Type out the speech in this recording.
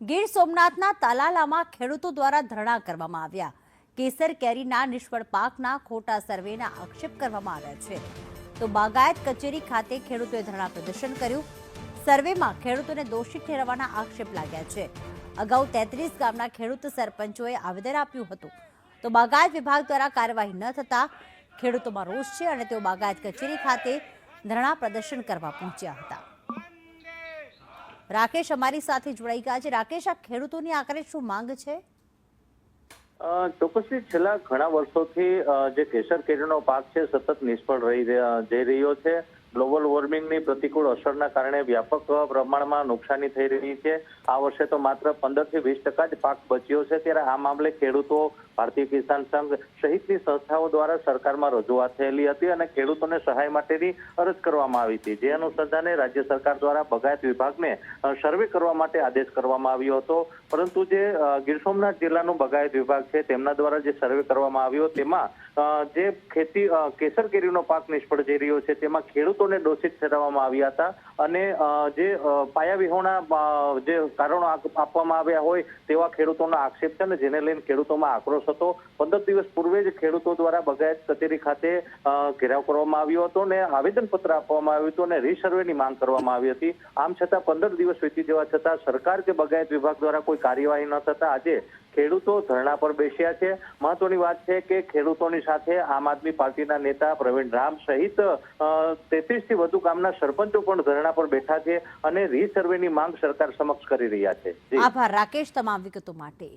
ગીર સોમનાથના તાલાલામાં ખેડૂતો દ્વારા ધરણા કરવામાં આવ્યા. કેસર કેરીના નિષ્ફળ પાકના ખોટા સર્વેના આક્ષેપ કરવામાં આવ્યા છે. તો બાગાયત કચેરી ખાતે ખેડૂતોએ ધરણા પ્રદર્શન કર્યું. સર્વેમાં ખેડૂતોને દોષિત ઠેરવવાના આક્ષેપ લાગ્યા છે. અગાઉ તેત્રીસ ગામના ખેડૂત સરપંચોએ આવેદન આપ્યું હતું. તો બાગાયત વિભાગ દ્વારા કાર્યવાહી ન થતા ખેડૂતોમાં રોષ છે અને તેઓ બાગાયત કચેરી ખાતે ધરણા પ્રદર્શન કરવા પહોંચ્યા હતા. રાકેશ અમારી સાથે જોડાઈ ગયા છે. રાકેશ, આ ખેડૂતોની આખરે શું માંગ છે? ચોક્કસથી છેલ્લા ઘણા વર્ષોથી જે કેસર કેરીનો પાક છે, સતત નિષ્ફળ રહી જઈ રહ્યો છે. ગ્લોબલ વોર્મિંગની પ્રતિકૂળ અસરના કારણે વ્યાપક પ્રમાણમાં નુકસાની થઈ રહી છે. આ વર્ષે તો માત્ર પંદરથી વીસ ટકા જ પાક બચ્યો છે. ત્યારે આ મામલે ખેડૂતો ભારતીય કિસાન સંઘ સહિતની સંસ્થાઓ દ્વારા સરકારમાં રજૂઆત થયેલી હતી અને ખેડૂતોને સહાય માટેની અરજ કરવામાં આવી હતી. જે અનુસંધાને રાજ્ય સરકાર દ્વારા બગાયત વિભાગને સર્વે કરવા માટે આદેશ કરવામાં આવ્યો હતો. પરંતુ જે ગીર સોમનાથ જિલ્લાનું બગાયત વિભાગ છે, તેમના દ્વારા જે સર્વે કરવામાં આવ્યો, તેમાં જે ખેતી કેસર કેરીનો પાક નિષ્ફળ જઈ રહ્યો છે, તેમાં ખેડૂતોને દોષિત ઠેરવવામાં આવ્યા હતા. અને જે પાયા વિહોણા જે કારણો આપવામાં આવ્યા હોય તેવા ખેડૂતોનો આક્ષેપ છે ને જેને લઈને ખેડૂતોમાં આક્રોશ હતો. પંદર દિવસ પૂર્વે જ ખેડૂતો દ્વારા બગાયત કચેરી ખાતે ઘેરાવ કરવામાં આવ્યો હતો ને આવેદનપત્ર આપવામાં આવ્યું હતું અને રીસર્વેની માંગ કરવામાં આવી હતી. આમ છતાં પંદર દિવસ વીતી જવા છતાં સરકાર કે બગાયત વિભાગ દ્વારા કોઈ કાર્યવાહી ન થતા આજે ખેડૂતો ધરણા પર બેસ્યા છે. મહત્વની વાત છે કે ખેડૂતોની સાથે આમ આદમી પાર્ટીના નેતા પ્રવીણ રામ સહિત તેત્રીસથી વધુ ગામના સરપંચો પણ ધરણા પર બેઠા છે અને રીસર્વેની માંગ સરકાર સમક્ષ કરી રહ્યા છે. આભાર. રાકેશ, તમામ વિગતો માટે.